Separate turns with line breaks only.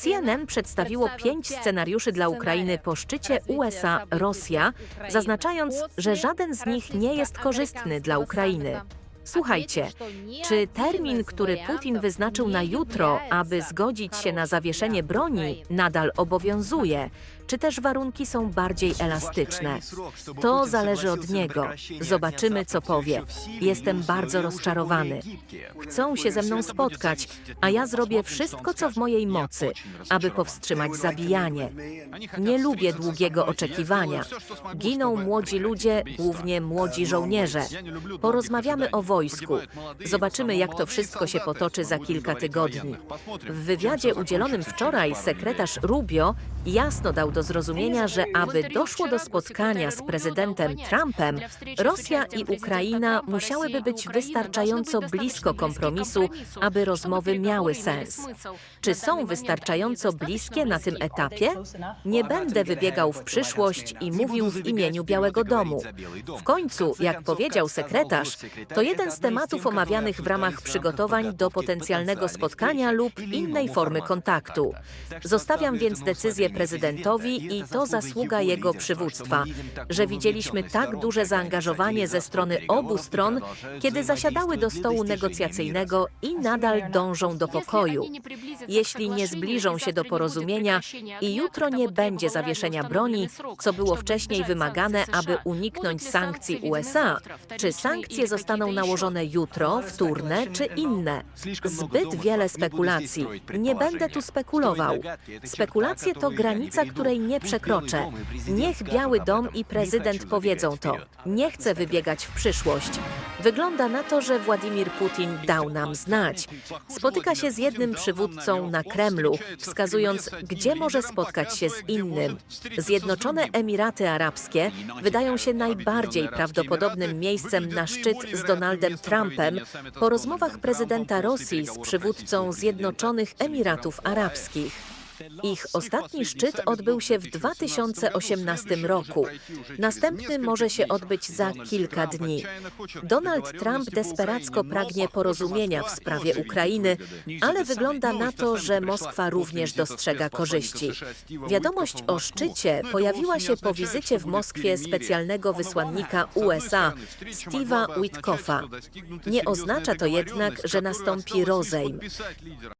CNN przedstawiło pięć scenariuszy dla Ukrainy po szczycie USA-Rosja, zaznaczając, że żaden z nich nie jest korzystny dla Ukrainy. Słuchajcie, czy termin, który Putin wyznaczył na jutro, aby zgodzić się na zawieszenie broni, nadal obowiązuje, czy też warunki są bardziej elastyczne? To zależy od niego. Zobaczymy, co powie. Jestem bardzo rozczarowany. Chcą się ze mną spotkać, a ja zrobię wszystko, co w mojej mocy, aby powstrzymać zabijanie. Nie lubię długiego oczekiwania. Giną młodzi ludzie, głównie młodzi żołnierze. Porozmawiamy o wojsku. Zobaczymy, jak to wszystko się potoczy za kilka tygodni. W wywiadzie udzielonym wczoraj sekretarz Rubio jasno dał do zrozumienia, że aby doszło do spotkania z prezydentem Trumpem, Rosja i Ukraina musiałyby być wystarczająco blisko kompromisu, aby rozmowy miały sens. Czy są wystarczająco bliskie na tym etapie? Nie będę wybiegał w przyszłość i mówił w imieniu Białego Domu. W końcu, jak powiedział sekretarz, to jeden z tematów omawianych w ramach przygotowań do potencjalnego spotkania lub innej formy kontaktu. Zostawiam więc decyzję prezydentowi i to zasługa jego przywództwa, że widzieliśmy tak duże zaangażowanie ze strony obu stron, kiedy zasiadały do stołu negocjacyjnego i nadal dążą do pokoju. Jeśli nie zbliżą się do porozumienia i jutro nie będzie zawieszenia broni, co było wcześniej wymagane, aby uniknąć sankcji USA, czy sankcje zostaną nałożone jutro, wtórne czy inne? Zbyt wiele spekulacji. Nie będę tu spekulował. Spekulacje to granica, której nie przekroczę. Niech Biały Dom i prezydent powiedzą to. Nie chcę wybiegać w przyszłość. Wygląda na to, że Władimir Putin dał nam znać. Spotyka się z jednym przywódcą na Kremlu, wskazując, gdzie może spotkać się z innym. Zjednoczone Emiraty Arabskie wydają się najbardziej prawdopodobnym miejscem na szczyt z Donaldem Trumpem po rozmowach prezydenta Rosji z przywódcą Zjednoczonych Emiratów Arabskich. Ich ostatni szczyt odbył się w 2018 roku. Następny może się odbyć za kilka dni. Donald Trump desperacko pragnie porozumienia w sprawie Ukrainy, ale wygląda na to, że Moskwa również dostrzega korzyści. Wiadomość o szczycie pojawiła się po wizycie w Moskwie specjalnego wysłannika USA, Steve'a Witkoffa. Nie oznacza to jednak, że nastąpi rozejm.